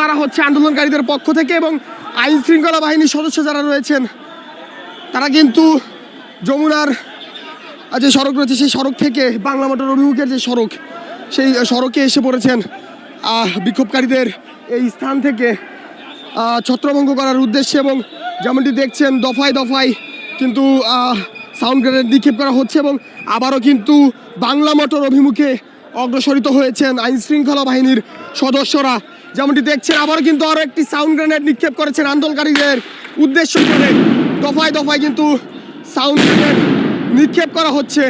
মারা হচ্ছে আন্দোলনকারীদের পক্ষ থেকে এবং আইন শৃঙ্খলা বাহিনীর সদস্য যারা রয়েছেন, তারা কিন্তু যমুনার যে সড়ক রয়েছে, সেই সড়ক থেকে বাংলা মোটর অভিমুখের যে সড়ক, সেই সড়কে এসে পড়েছেন। বিক্ষোভকারীদের এই স্থান থেকে ছত্রভঙ্গ করার উদ্দেশ্যে এবং যেমনটি দেখছেন, দফায় দফায় কিন্তু সাউন্ড গ্রেনেড নিক্ষেপ করা হচ্ছে এবং আবারও কিন্তু বাংলা মোটর অভিমুখে অগ্রসরিত হয়েছেন আইন শৃঙ্খলা বাহিনীর সদস্যরা। যেমনটি দেখছেন আবারও কিন্তু আরও একটি সাউন্ড গ্রেনেড নিক্ষেপ করেছেন আন্দোলনকারীদের উদ্দেশ্য করে দফায় দফায় কিন্তু সাউন্ড গ্রেনেড নিক্ষেপ করা হচ্ছে।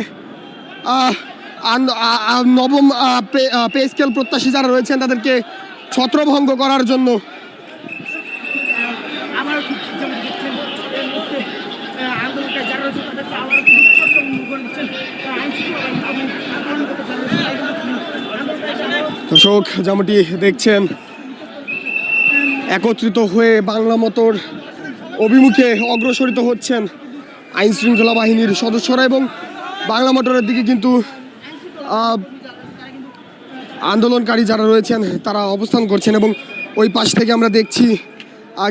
নবম পে- স্কেল প্রত্যাশী যারা রয়েছেন তাদেরকে ছত্রভঙ্গ করার জন্য। দর্শক যেমনটি দেখছেন একত্রিত হয়ে বাংলা মতোর অভিমুখে অগ্রসরিত হচ্ছেন আইন শৃঙ্খলা বাহিনীর সদস্যরা এবং বাংলা মোটরের দিকে কিন্তু আন্দোলনকারী যারা রয়েছেন, তারা অবস্থান করছেন এবং ওই পাশ থেকে আমরা দেখছি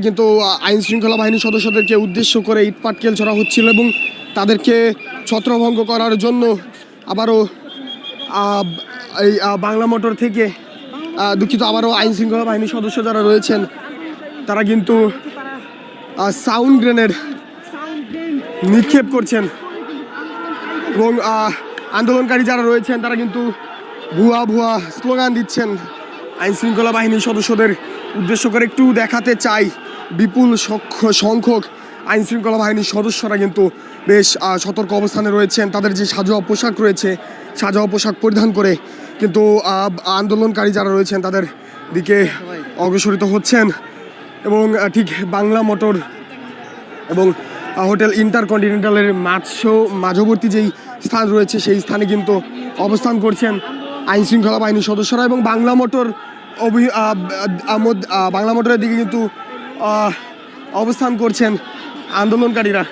কিন্তু আইন শৃঙ্খলা বাহিনীর সদস্যদেরকে উদ্দেশ্য করে ইট পাটকেল ছড়া হচ্ছিল এবং তাদেরকে ছত্রভঙ্গ করার জন্য আবারও এই বাংলা মোটর থেকে দুঃখিত, আবারও আইন শৃঙ্খলা বাহিনীর সদস্য যারা রয়েছেন তারা কিন্তু সাউন্ড গ্রেনেড নিক্ষেপ করছেন। এবং আন্দোলনকারী যারা রয়েছেন, তারা কিন্তু ভুয়া ভুয়া স্লোগান দিচ্ছেন। আইন শৃঙ্খলা বাহিনীর সদস্যদের উদ্দেশ্য করে একটু দেখাতে চাই। বিপুল সখ্য- সংখ্যক আইন শৃঙ্খলা বাহিনীর সদস্যরা কিন্তু বেশ সতর্ক অবস্থানে রয়েছেন। তাদের যে সাজোয়া পোশাক রয়েছে, সাজোয়া পোশাক পরিধান করে কিন্তু আন্দোলনকারী যারা রয়েছেন, তাদের দিকে অগ্রসরিত হচ্ছেন। এবং ঠিক বাংলা মোটর এবং হোটেল ইন্টারকন্টিনেন্টালের মাঝো মাঝবর্তী যেই স্থান রয়েছে, সেই স্থানে কিন্তু অবস্থান করছেন আইন শৃঙ্খলা বাহিনীর সদস্যরা এবং বাংলা মোটর অভি বাংলা মোটরের দিকে কিন্তু অবস্থান করছেন আন্দোলনকারীরা।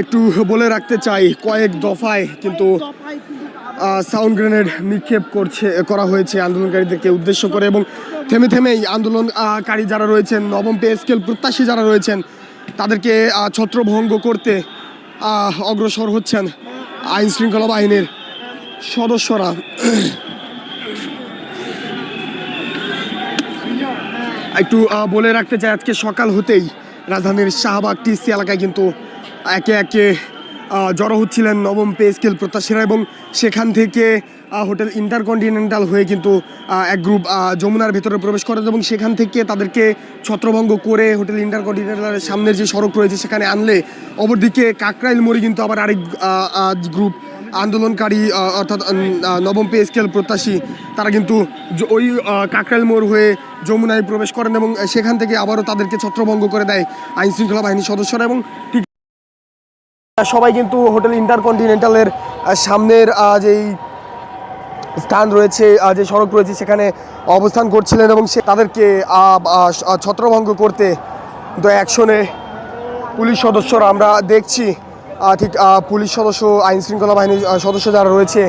একটু বলে রাখতে চাই, কয়েক দফায় কিন্তু সাউন্ড গ্রেনেড নিক্ষেপ করছে, করা হয়েছে আন্দোলনকারীদেরকে উদ্দেশ্য করে এবং থেমে থেমেই আন্দোলনকারী যারা রয়েছেন, নবম পে স্কেল প্রত্যাশী যারা রয়েছেন, তাদেরকে ছত্রভঙ্গ করতে অগ্রসর হচ্ছেন আইন শৃঙ্খলা বাহিনীর সদস্যরা। একটু বলে রাখতে চাই, আজকে সকাল হতেই রাজধানীর শাহবাগ টিসি এলাকায় কিন্তু একে একে জড়ো হচ্ছিলেন নবম পে স্কেল প্রত্যাশীরা এবং সেখান থেকে হোটেল ইন্টারকন্টিনেন্টাল হয়ে কিন্তু এক গ্রুপ যমুনার ভেতরে প্রবেশ করেন এবং সেখান থেকে তাদেরকে ছত্রভঙ্গ করে হোটেল ইন্টারকন্টিনেন্টালের সামনের যে সড়ক রয়েছে সেখানে আনলে। অপরদিকে কাকরাইল মোড়ে কিন্তু আবার আরেক গ্রুপ আন্দোলনকারী অর্থাৎ নবম পে স্কেল প্রত্যাশী, তারা কিন্তু ওই কাকরাইল মোড় হয়ে যমুনায় প্রবেশ করেন এবং সেখান থেকে আবারও তাদেরকে ছত্রভঙ্গ করে দেয় আইন শৃঙ্খলা বাহিনীর সদস্যরা এবং ঠিক সবাই কিন্তু হোটেল ইন্টারকন্টিনেন্টালের সামনের যেই স্থান রয়েছে যে সড়ক রয়েছে, সেখানে অবস্থান করছিলেন এবং সে তাদেরকে ছত্রভঙ্গ করতে কিন্তু অ্যাকশনে পুলিশ সদস্যরা আমরা দেখছি ঠিক পুলিশ সদস্য, আইন শৃঙ্খলা বাহিনীর সদস্য যারা রয়েছে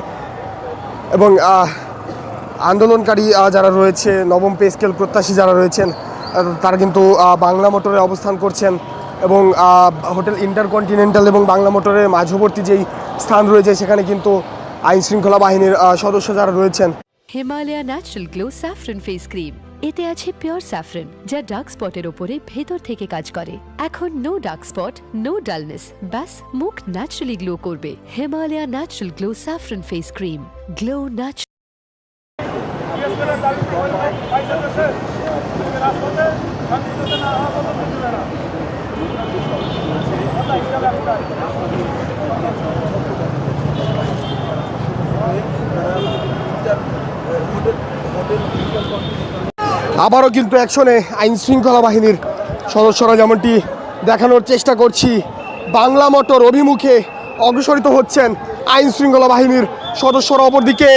এবং আন্দোলনকারী যারা রয়েছে, নবম পে স্কেল প্রত্যাশী যারা রয়েছেন তারা কিন্তু বাংলা মোটরে অবস্থান করছেন। এবং হোটেল ইন্টারকন্টিনেন্টাল এবং বাংলা মোটরের মাঝবর্তী যেই স্থান রয়েছে, সেখানে কিন্তু আইন শৃঙ্খলা বাহিনীর সদস্য যারা রয়েছেন। Himalaya natural glow saffron face cream এতে আছে পিওর স্যাফরন যা ডার্ক স্পটের ওপরে ভেতর থেকে কাজ করে। এখন no dark spot no dullness ব্যাস, মুখ ন্যাচারালি গ্লো করবে। Himalaya natural glow saffron face cream glow natural আবারও কিন্তু অ্যাকশনে আইন শৃঙ্খলা বাহিনীর সদস্যরা যেমনটি দেখানোর চেষ্টা করছি, বাংলা মোটর অভিমুখে অগ্রসরিত হচ্ছেন আইন শৃঙ্খলা বাহিনীর সদস্যরা। অপরদিকে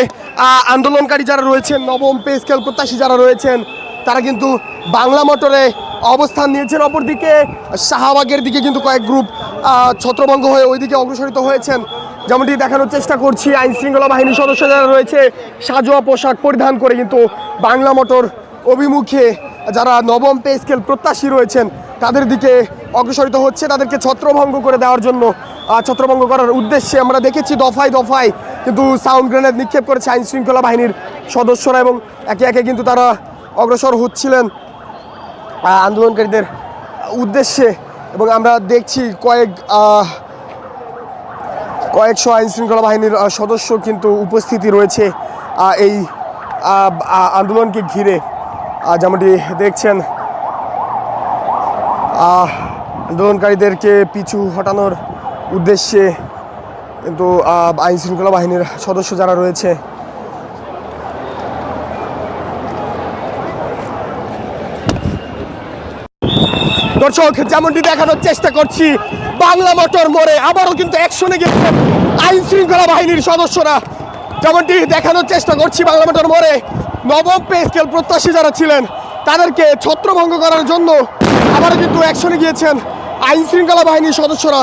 আন্দোলনকারী যারা রয়েছেন, নবম পে স্কেল প্রত্যাশী যারা রয়েছেন, তারা কিন্তু বাংলা মোটরে অবস্থান নিয়েছেন। অপরদিকে শাহবাগের দিকে কিন্তু কয়েক গ্রুপ ছত্রভঙ্গ হয়ে ওইদিকে অগ্রসরিত হয়েছেন। যেমনটি দেখানোর চেষ্টা করছি, আইন শৃঙ্খলা বাহিনীর সদস্য যারা রয়েছে, সাজোয়া পোশাক পরিধান করে কিন্তু বাংলা মোটর অভিমুখে যারা নবম পে স্কেল প্রত্যাশী রয়েছেন, তাদের দিকে অগ্রসরিত হচ্ছে। তাদেরকে ছত্রভঙ্গ করে দেওয়ার জন্য ছত্রভঙ্গ করার উদ্দেশ্যে আমরা দেখেছি দফায় দফায় কিন্তু সাউন্ড গ্রেনেড নিক্ষেপ করেছে আইন শৃঙ্খলা বাহিনীর সদস্যরা এবং একে একে কিন্তু তারা অগ্রসর হচ্ছিলেন। আন্দোলনকারীদের উদ্দেশ্যে এবং আমরা দেখছি কয়েক কয়েকশো আইন শৃঙ্খলা বাহিনীর সদস্য কিন্তু উপস্থিতি রয়েছে এই আন্দোলনকে ঘিরে। যেমনটি দেখছেন আন্দোলনকারীদেরকে পিছু হটানোর উদ্দেশ্যে কিন্তু আইন শৃঙ্খলা বাহিনীর সদস্য যারা রয়েছে দর্শক, যেমনটি দেখানোর চেষ্টা করছি, বাংলা মোটর মোড়ে আবারও কিন্তু অ্যাকশনে গেছে আইন শৃঙ্খলা বাহিনীর সদস্যরা। যেমনটি দেখানোর চেষ্টা করছি বাংলা মোটর মোড়ে, নবম পে স্কেল প্রত্যাশী যারা ছিলেন, তাদেরকে ছত্রভঙ্গ করার জন্য আবারও কিন্তু অ্যাকশনে গিয়েছেন আইন শৃঙ্খলা বাহিনীর সদস্যরা।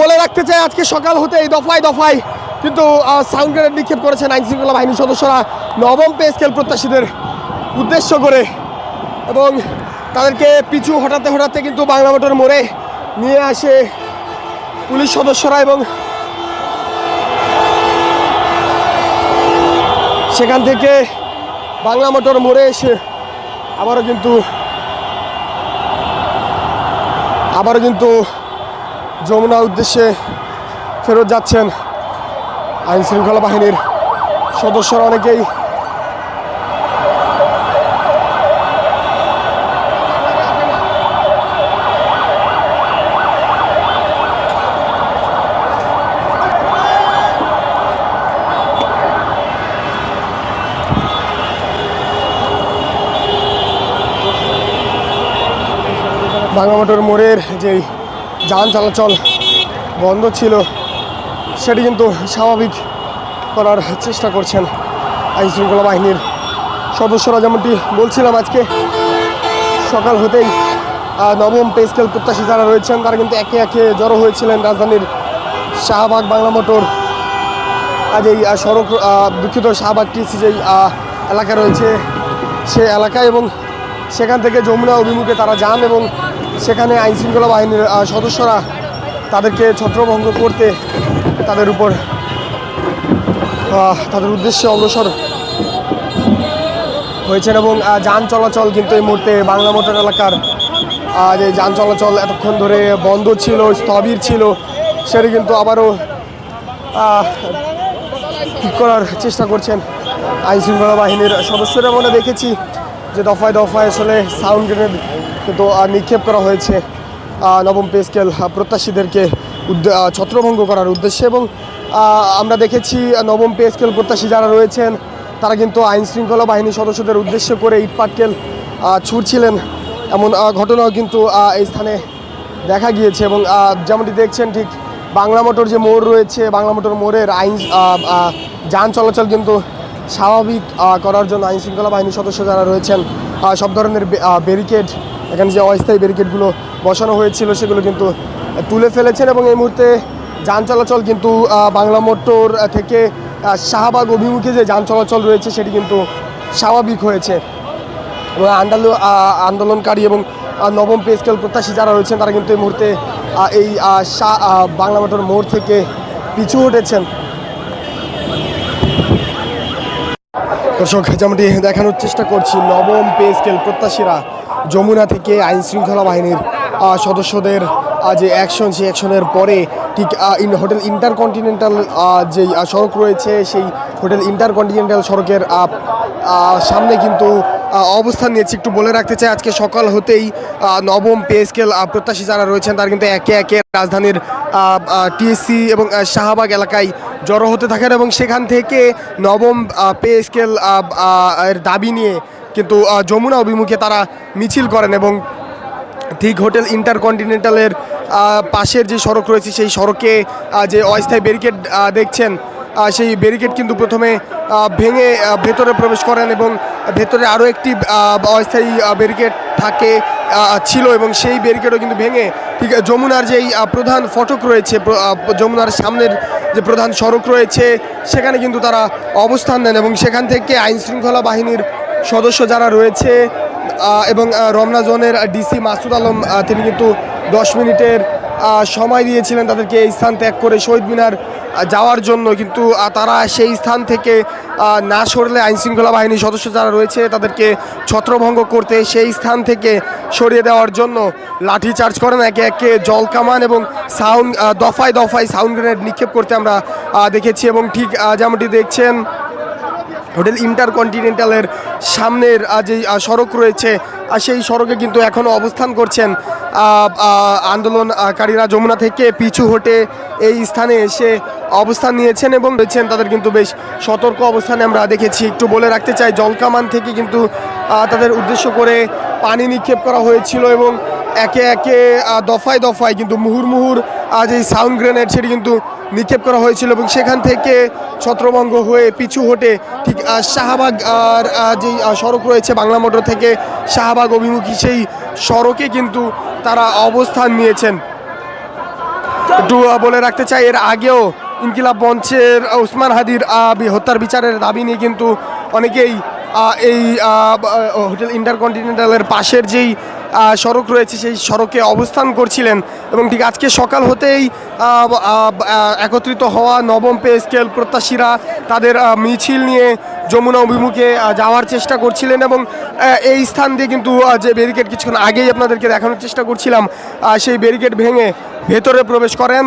বলে রাখতে চাই, আজকে সকাল হতে এই দফায় দফায় কিন্তু সাউন্ড গ্রেনেড নিক্ষেপ করেছেন আইন শৃঙ্খলা বাহিনীর সদস্যরা নবম পে স্কেল প্রত্যাশীদের উদ্দেশ্য করে। এবং তাদেরকে পিছু হটাতে হটাতে কিন্তু বাংলা মোটর মোড়ে নিয়ে আসে পুলিশ সদস্যরা এবং সেখান থেকে বাংলা মোটর মোড়ে এসে আবারও কিন্তু আবারও কিন্তু যমুনা উদ্দেশ্যে ফেরত যাচ্ছেন আইন শৃঙ্খলা বাহিনীর সদস্যরা অনেকেই। বাংলা মোটর মোড়ের যেই যান চলাচল বন্ধ ছিল, সেটি কিন্তু স্বাভাবিক করার চেষ্টা করছেন আইন শৃঙ্খলা বাহিনীর সদস্যরা। যেমনটি বলছিলাম আজকে, সকাল হতেই নবম পে স্কেল প্রত্যাশী যারা রয়েছেন, তারা কিন্তু একে একে জড়ো হয়েছিলেন রাজধানীর শাহবাগ বাংলা মোটর আজ এই সড়ক দুঃখিত শাহবাগ টিসি যেই এলাকা রয়েছে, সে এলাকায় এবং সেখান থেকে যমুনা অভিমুখে তারা যান এবং সেখানে আইন শৃঙ্খলা বাহিনীর সদস্যরা তাদেরকে ছত্রভঙ্গ করতে তাদের উপর তাদের উদ্দেশ্যে অগ্রসর হয়েছেন এবং যান চলাচল কিন্তু এই মুহূর্তে বাংলা মোটর এলাকার যে যান চলাচল এতক্ষণ ধরে বন্ধ ছিল, স্থবির ছিল, সেটি কিন্তু আবারও ঠিক করার চেষ্টা করছেন আইন শৃঙ্খলা বাহিনীর সদস্যরা। আমরা দেখেছি যে দফায় দফায় আসলে সাউন্ড গ্রেনেড কিন্তু নিক্ষেপ করা হয়েছে নবম পে স্কেল প্রত্যাশীদেরকে ছত্রভঙ্গ করার উদ্দেশ্যে এবং আমরা দেখেছি নবম পে স্কেল প্রত্যাশী যারা রয়েছেন তারা কিন্তু আইন শৃঙ্খলা বাহিনীর সদস্যদের উদ্দেশ্য করে ইটপাটকেল আহ, ছুড়ছিলেন। এমন ঘটনাও কিন্তু এই স্থানে দেখা গিয়েছে এবং যেমনটি দেখছেন ঠিক বাংলা মোটর যে মোড় রয়েছে বাংলা মোটর মোড়ের আইন যান চলাচল কিন্তু স্বাভাবিক করার জন্য আইন শৃঙ্খলা বাহিনীর সদস্য যারা রয়েছেন সব ধরনের ব্যারিকেড এখানে যে অস্থায়ী ব্যারিকেডগুলো বসানো হয়েছিল, সেগুলো কিন্তু তুলে ফেলেছেন এবং এই মুহূর্তে যান চলাচল কিন্তু বাংলা মোটর থেকে শাহবাগ অভিমুখে যে যান চলাচল রয়েছে, সেটি কিন্তু স্বাভাবিক হয়েছে। এবং আন্দোলন আন্দোলনকারী এবং নবম পে স্কেল প্রত্যাশী যারা রয়েছেন, তারা কিন্তু এই মুহূর্তে এই বাংলা মোটর মোড় থেকে পিছু উঠেছেন দর্শক, যেমনটি দেখানোর চেষ্টা করছি, নবম পে স্কেল প্রত্যাশীরা যমুনা থেকে আইন শৃঙ্খলা বাহিনীর সদস্যদের যে অ্যাকশন সেই অ্যাকশনের পরে ঠিক ইন হোটেল ইন্টারকন্টিনেন্টাল আহ, সড়ক রয়েছে সেই হোটেল ইন্টারকন্টিনেন্টাল সড়কের সামনে কিন্তু অবস্থান নিয়েছি। একটু বলে রাখতে চাই আজকে সকাল হতেই নবম পে স্কেল প্রত্যাশী যারা রয়েছেন তারা কিন্তু একে একে রাজধানীর টিএসসি এবং শাহবাগ এলাকায় জড়ো হতে থাকেন এবং সেখান থেকে নবম পে স্কেল এর দাবি নিয়ে কিন্তু যমুনা অভিমুখে তারা মিছিল করেন এবং ঠিক হোটেল ইন্টারকন্টিনেন্টালের পাশের যে সড়ক রয়েছে সেই সড়কে যে অস্থায়ী ব্যারিকেড দেখছেন সেই ব্যারিকেড কিন্তু প্রথমে ভেঙে ভেতরে প্রবেশ করেন এবং ভেতরে আরও একটি অস্থায়ী ব্যারিকেড থাকে ছিল এবং সেই ব্যারিকেডও কিন্তু ভেঙে ঠিক যমুনার যেই প্রধান ফটক রয়েছে যমুনার সামনের যে প্রধান সড়ক রয়েছে, সেখানে কিন্তু তারা অবস্থান নেন এবং সেখান থেকে আইনশৃঙ্খলা বাহিনীর সদস্য যারা রয়েছে এবং রমনা জোনের ডিসি মাসুদ আলম তিনি কিন্তু দশ মিনিটের সময় দিয়েছিলেন তাদেরকে এই স্থান ত্যাগ করে শহীদ মিনার যাওয়ার জন্য। কিন্তু তারা সেই স্থান থেকে না সরলে আইনশৃঙ্খলা বাহিনীর সদস্য যারা রয়েছে তাদেরকে ছত্রভঙ্গ করতে সেই স্থান থেকে সরিয়ে দেওয়ার জন্য লাঠি চার্জ করেন। একে একে জল কামান এবং সাউন্ড দফায় দফায় সাউন্ড গ্রেনেড নিক্ষেপ করতে আমরা দেখেছি এবং ঠিক যেমনটি দেখছেন হোটেল ইন্টারকন্টিনেন্টালের সামনের যে সড়ক রয়েছে সেই সড়কে কিন্তু এখনও অবস্থান করছেন আন্দোলনকারীরা। যমুনা থেকে পিছু হটে এই স্থানে এসে অবস্থান নিয়েছেন এবং রয়েছেন তাদের কিন্তু বেশ সতর্ক অবস্থানে আমরা দেখেছি। একটু বলে রাখতে চাই, জলকামান থেকে কিন্তু তাদের উদ্দেশ্য করে পানি নিক্ষেপ করা হয়েছিল এবং একে একে দফায় দফায় কিন্তু মুহুর্মুহুর আজ এই সাউন্ড গ্রেনেড সেটি কিন্তু নিক্ষেপ করা হয়েছিল এবং সেখান থেকে ছত্রভঙ্গ হয়ে পিছু হটে ঠিক শাহবাগ আর যেই সড়ক রয়েছে বাংলা মোটর থেকে শাহবাগ অভিমুখী, সেই সড়কে কিন্তু তারা অবস্থান নিয়েছেন। একটু বলে রাখতে চাই, এর আগেও ইনকিলাব মঞ্চের উসমান হাদির হত্যার বিচারের দাবি নিয়ে কিন্তু অনেকেই এই হোটেল ইন্টারকন্টিনেন্টালের পাশের যেই সড়ক রয়েছে, সেই সড়কে অবস্থান করছিলেন এবং ঠিক আজকে সকাল হতেই একত্রিত হওয়া নবম পে স্কেল প্রত্যাশীরা তাদের মিছিল নিয়ে যমুনা অভিমুখে যাওয়ার চেষ্টা করছিলেন এবং এই স্থান দিয়ে কিন্তু যে ব্যারিকেড কিছুক্ষণ আগেই আপনাদেরকে দেখানোর চেষ্টা করছিলাম সেই ব্যারিকেড ভেঙে ভেতরে প্রবেশ করেন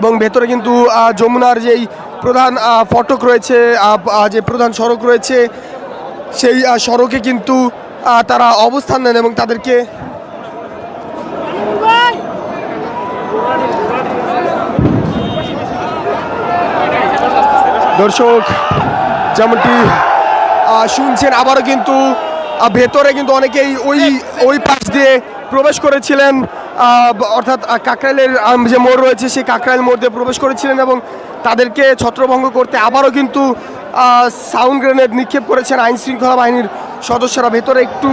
এবং ভেতরে কিন্তু যমুনার যেই প্রধান ফটক রয়েছে যে প্রধান সড়ক রয়েছে, সেই সড়কে কিন্তু তারা অবস্থান নেন এবং তাদেরকে দর্শক, যেমনটি শুনছেন, আবারও কিন্তু ভেতরে কিন্তু অনেকেই ওই ওই পাশ দিয়ে প্রবেশ করেছিলেন। অর্থাৎ কাকরাইলের যে মোড় রয়েছে, সেই কাকরাইল মোড় দিয়ে প্রবেশ করেছিলেন এবং তাদেরকে ছত্রভঙ্গ করতে আবারও কিন্তু সাউন্ড গ্রেনেড নিক্ষেপ করেছেন আইন শৃঙ্খলা বাহিনীর সদস্যরা ভেতরে একটু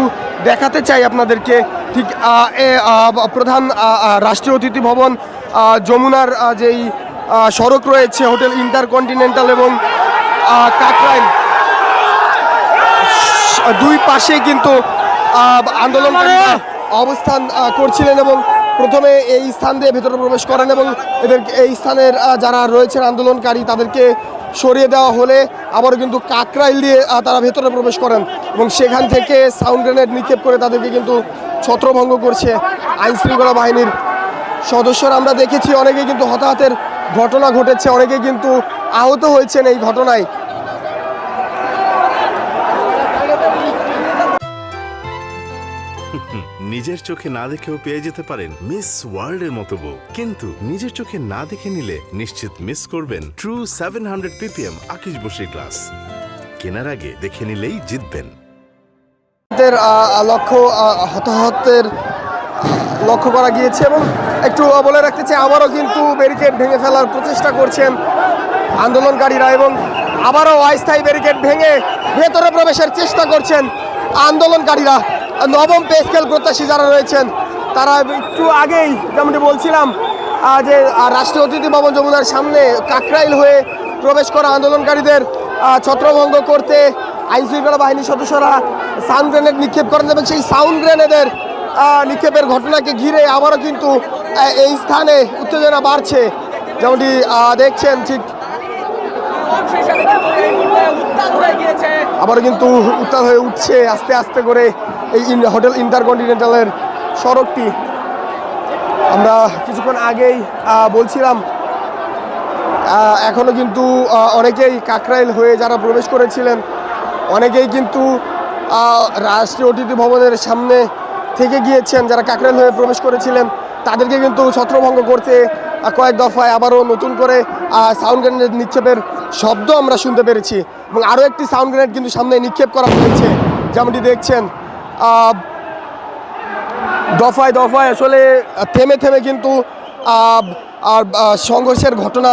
দেখাতে চাই আপনাদেরকে। ঠিক প্রধান রাষ্ট্রীয় অতিথি ভবন যমুনার যেই সড়ক রয়েছে হোটেল ইন্টারকন্টিনেন্টাল এবং কাকরাইল। দুই পাশে কিন্তু আহ, আন্দোলনকারীরা অবস্থান করছিলেন এবং প্রথমে এই স্থান দিয়ে ভেতরে প্রবেশ করেন এবং এদের এই স্থানের যারা রয়েছেন আন্দোলনকারী তাদেরকে সরিয়ে দেওয়া হলে আবারও কিন্তু কাকরাইল দিয়ে তারা ভেতরে প্রবেশ করেন এবং সেখান থেকে সাউন্ড গ্রেনেড নিক্ষেপ করে তাদেরকে কিন্তু ছত্রভঙ্গ করছে আইন শৃঙ্খলা বাহিনীর সদস্যরা। আমরা দেখেছি অনেকে কিন্তু হতাহতের ঘটনা ঘটেছে অনেকে কিন্তু আহত হয়েছেন এই ঘটনায়। নিজের চোখে না দেখেও পেয়ে যেতে পারেন মিস ওয়ার্ল্ডের মতো বউ। কিন্তু নিজের চোখে না দেখে নিলে নিশ্চিত মিস করবেন ট্রু সেভেন হান্ড্রেড পিপিএম আকিশ বসির গ্লাস কেনার আগে দেখে নিলেই জিতবেন। লক্ষ্য হতাহতের লক্ষ্য করা গিয়েছে এবং একটু বলে রাখতে চাই, আবারও কিন্তু ব্যারিকেড ভেঙে ফেলার প্রচেষ্টা করছেন আন্দোলনকারীরা এবং আবারও অস্থায়ী ব্যারিকেড ভেঙে ভেতরে প্রবেশের চেষ্টা করছেন আন্দোলনকারীরা। নবম পে স্কেল প্রত্যাশী যারা রয়েছেন, তারা একটু আগেই যেমনটি বলছিলাম যে রাষ্ট্রীয় অতিথি ভবন যমুনার সামনে কাকরাইল হয়ে প্রবেশ করা আন্দোলনকারীদের ছত্রভঙ্গ করতে আইন শৃঙ্খলা বাহিনীর সদস্যরা সাউন্ড গ্রেনেড নিক্ষেপ করেন এবং সেই সাউন্ড গ্রেনেডের নিক্ষেপের ঘটনাকে ঘিরে আবারও কিন্তু এই স্থানে উত্তেজনা বাড়ছে। যেমনটি দেখছেন ঠিক আবারও কিন্তু উত্তাল হয়ে উঠছে আস্তে আস্তে করে এই হোটেল ইন্টারকন্টিনেন্টালের সড়কটি। আমরা কিছুক্ষণ আগেই বলছিলাম আহ, এখনও কিন্তু অনেকেই কাকরাইল হয়ে যারা প্রবেশ করেছিলেন অনেকেই কিন্তু রাষ্ট্রীয় অতিথি ভবনের সামনে থেকে গিয়েছেন যারা কাকরাইল হয়ে প্রবেশ করেছিলেন তাদেরকে কিন্তু ছত্রভঙ্গ করতে কয়েক দফায় আবারও নতুন করে সাউন্ড গ্রেনেড নিক্ষেপের শব্দ আমরা শুনতে পেরেছি এবং আরও একটি সাউন্ড গ্রেনেড কিন্তু সামনে নিক্ষেপ করা হয়েছে। যেমনটি দেখছেন দফায় দফায় আসলে থেমে থেমে কিন্তু আর সংঘর্ষের ঘটনা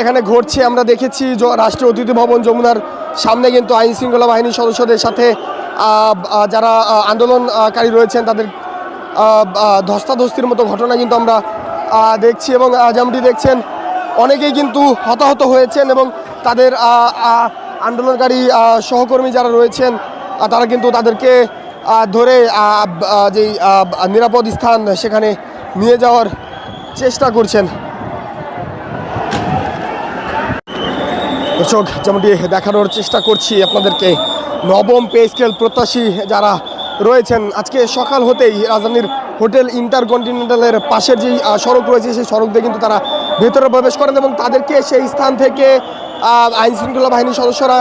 এখানে ঘটছে। আমরা দেখেছি রাষ্ট্রীয় অতিথি ভবন যমুনার সামনে কিন্তু আইন শৃঙ্খলা বাহিনীর সদস্যদের সাথে যারা আন্দোলনকারী রয়েছেন, তাদের ধস্তাধস্তির মতো ঘটনা কিন্তু আমরা দেখছি এবং যেমনটি দেখছেন, অনেকেই কিন্তু হতাহত হয়েছেন এবং তাদের আন্দোলনকারী সহকর্মী যারা রয়েছেন তারা কিন্তু তাদেরকে ধরে যেই নিরাপদ স্থান সেখানে নিয়ে যাওয়ার চেষ্টা করছেন। দর্শক, যেমনটি দেখানোর চেষ্টা করছি আপনাদেরকে, নবম পে স্কেল প্রত্যাশী যারা রয়েছেন, আজকে সকাল হতেই রাজধানীর হোটেল ইন্টারকন্টিনেন্টালের পাশের আহ, সড়ক রয়েছে সেই সড়ক দিয়ে কিন্তু তারা ভেতরে প্রবেশ করেন এবং তাদেরকে সেই স্থান থেকে আইন শৃঙ্খলা বাহিনীর সদস্যরা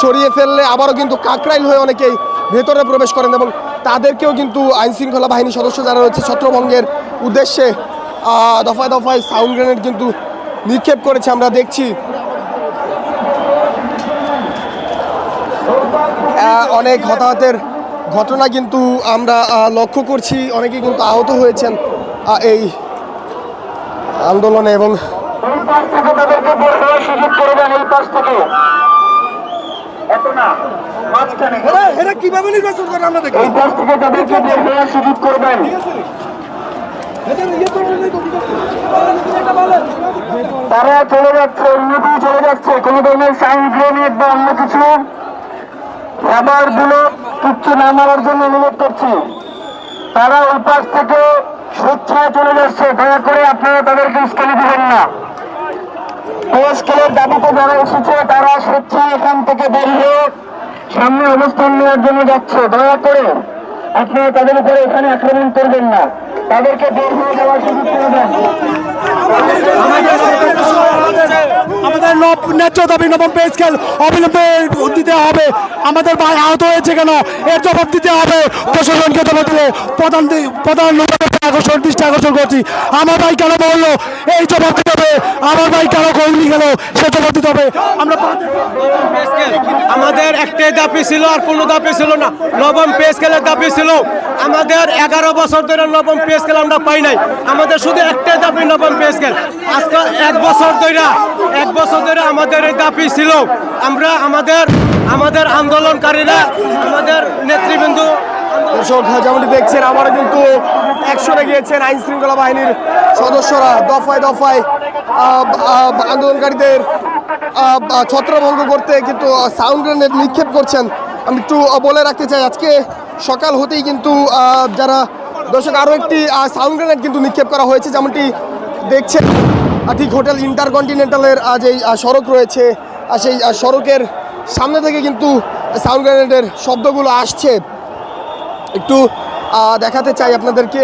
সরিয়ে ফেললে আবারও কিন্তু কাকরাইল হয়ে অনেকেই ভেতরে প্রবেশ করেন এবং তাদেরকেও কিন্তু আইন শৃঙ্খলা বাহিনীর সদস্য যারা রয়েছে ছত্রভঙ্গের উদ্দেশ্যে দফায় দফায় সাউন্ড গ্রেনেড কিন্তু নিক্ষেপ করেছে আমরা দেখছি। অনেক হতাহতের ঘটনা কিন্তু আমরা আহ, লক্ষ্য করছি। অনেকেই কিন্তু আহত হয়েছেন এই আন্দোলনে এবং কীভাবে নির্বাচন আমরা সুযোগ করবেন তারা চলে যাচ্ছে অন্যটি চলে যাচ্ছে। কোনো ধরনের সাউন্ড গ্রেনেড বা অন্য কিছু খাবারগুলো কিচ্ছু না মারার জন্য অনুরোধ করছি। তারা ওই পাশ থেকে স্বেচ্ছায় চলে যাচ্ছে। দয়া করে আপনারা তাদেরকে স্কেলে দিবেন না। স্কেলের যারা এসেছে, তারা স্বেচ্ছায় এখান থেকে বেরিয়ে সামনে অবস্থান নেওয়ার জন্য যাচ্ছে। দয়া করে আপনারা তাদের উপরে এখানে আক্রমণ করবেন না। তাদেরকে বের হয়ে যাওয়ার সুযোগ করে দেন। আমাদের ন্যায্য দাবি, নবম পে স্কেল অবিলম্বে দিতে হবে। আমাদের ভাই আহত হয়েছে কেন? এর জবাব দিতে হবে। প্রশাসনকে জবাব দিলে প্রধান প্রধান আকর্ষণ, দৃষ্টি আকর্ষণ করছি। আমার ভাই কেন বলল? এই জবাব দিতে হবে। আমার ভাই কেন কৌলি গেল? সে জবাব দিতে হবে। আমরা আমাদের একটাই দাবি ছিল আর কোনো দাবি ছিল না। নবম পে স্কেলের দাবি ছিল। আমাদের এগারো বছর ধরে নবম পে স্কেল আমরা পাই নাই। আমাদের শুধু একটাই দাবি নবম পে স্কেল আজকে এক বছর ধরে, এক বছর ধরে আমাদের এই দাবি ছিল। আমরা আমাদের আমাদের আন্দোলনকারীরা, আমাদের নেতৃবৃন্দ দর্শক যেমনটি দেখছেন, আবারও কিন্তু অ্যাকশনে গিয়েছেন আইন শৃঙ্খলা বাহিনীর সদস্যরা। দফায় দফায় আন্দোলনকারীদের ছত্রভঙ্গ করতে কিন্তু সাউন্ড গ্রেনেড নিক্ষেপ করছেন। আমি একটু বলে রাখতে চাই, আজকে সকাল হতেই কিন্তু যারা, দর্শক, আরও একটি সাউন্ড গ্রেনেড কিন্তু নিক্ষেপ করা হয়েছে, যেমনটি দেখছেন ঠিক হোটেল ইন্টারকন্টিনেন্টালের যেই সড়ক রয়েছে সেই সড়কের সামনে থেকে কিন্তু সাউন্ড গ্রেনেডের শব্দগুলো আসছে। একটু দেখাতে চাই আপনাদেরকে।